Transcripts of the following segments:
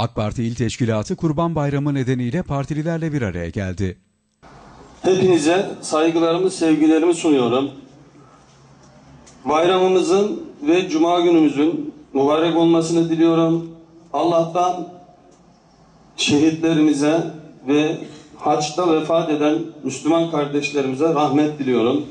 AK Parti İl Teşkilatı Kurban Bayramı nedeniyle partililerle bir araya geldi. Hepinize saygılarımı, sevgilerimi sunuyorum. Bayramımızın ve Cuma günümüzün mübarek olmasını diliyorum. Allah'tan şehitlerimize ve haçta vefat eden Müslüman kardeşlerimize rahmet diliyorum.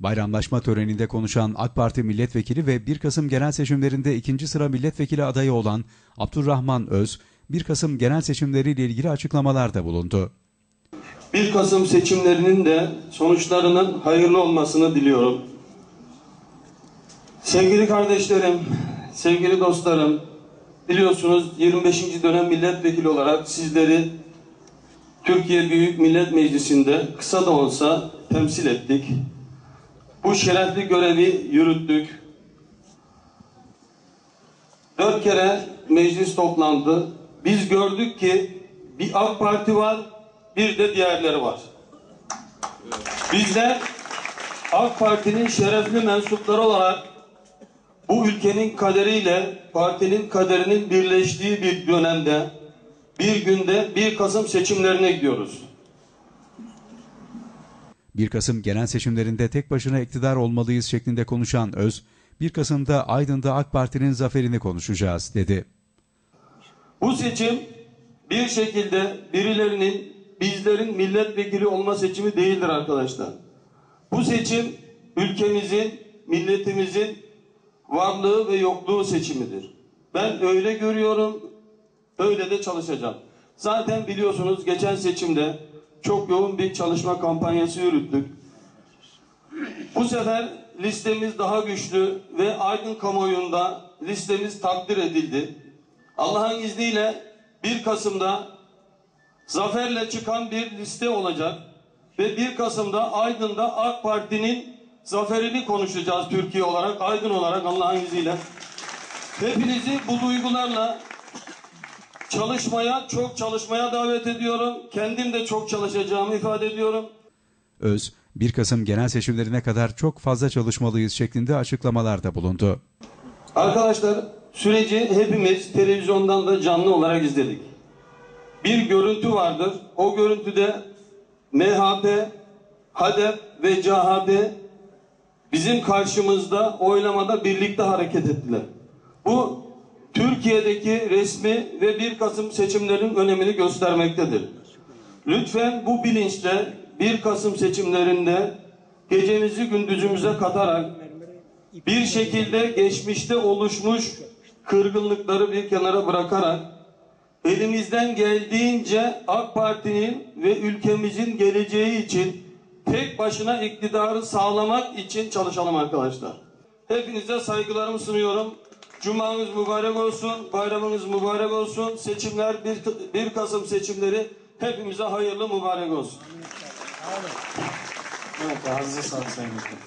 Bayramlaşma töreninde konuşan AK Parti milletvekili ve 1 Kasım genel seçimlerinde ikinci sıra milletvekili adayı olan Abdurrahman Öz, 1 Kasım genel seçimleriyle ilgili açıklamalarda bulundu. 1 Kasım seçimlerinin de sonuçlarının hayırlı olmasını diliyorum. Sevgili kardeşlerim, sevgili dostlarım, biliyorsunuz 25. dönem milletvekili olarak sizleri Türkiye Büyük Millet Meclisi'nde kısa da olsa temsil ettik. Bu şerefli görevi yürüttük. Dört kere meclis toplandı. Biz gördük ki bir AK Parti var, bir de diğerleri var. Bizler AK Parti'nin şerefli mensupları olarak bu ülkenin kaderiyle partinin kaderinin birleştiği bir dönemde bir günde 1 Kasım seçimlerine gidiyoruz. 1 Kasım genel seçimlerinde tek başına iktidar olmalıyız şeklinde konuşan Öz, 1 Kasım'da Aydın'da AK Parti'nin zaferini konuşacağız dedi. Bu seçim bir şekilde birilerinin bizlerin milletvekili olma seçimi değildir arkadaşlar. Bu seçim ülkemizin, milletimizin varlığı ve yokluğu seçimidir. Ben öyle görüyorum, öyle de çalışacağım. Zaten biliyorsunuz geçen seçimde çok yoğun bir çalışma kampanyası yürüttük. Bu sefer listemiz daha güçlü ve Aydın kamuoyunda listemiz takdir edildi. Allah'ın izniyle 1 Kasım'da zaferle çıkan bir liste olacak ve 1 Kasım'da Aydın'da AK Parti'nin zaferini konuşacağız Türkiye olarak, Aydın olarak Allah'ın izniyle. Hepinizi bu duygularla çalışmaya, çok çalışmaya davet ediyorum. Kendim de çok çalışacağımı ifade ediyorum. Öz, 1 Kasım genel seçimlerine kadar çok fazla çalışmalıyız şeklinde açıklamalarda bulundu. Arkadaşlar süreci hepimiz televizyondan da canlı olarak izledik. Bir görüntü vardır. O görüntüde MHP, HADEP ve CHP bizim karşımızda oylamada birlikte hareket ettiler. Bu Türkiye'deki resmi ve 1 Kasım seçimlerinin önemini göstermektedir. Lütfen bu bilinçle 1 Kasım seçimlerinde gecemizi gündüzümüze katarak bir şekilde geçmişte oluşmuş kırgınlıkları bir kenara bırakarak elimizden geldiğince AK Parti'nin ve ülkemizin geleceği için tek başına iktidarı sağlamak için çalışalım arkadaşlar. Hepinize saygılarımı sunuyorum. Cumanız mübarek olsun, bayramınız mübarek olsun. Seçimler 1, 1 Kasım seçimleri hepimize hayırlı mübarek olsun. Evet, ağzınıza sağlık Sayın Bakan.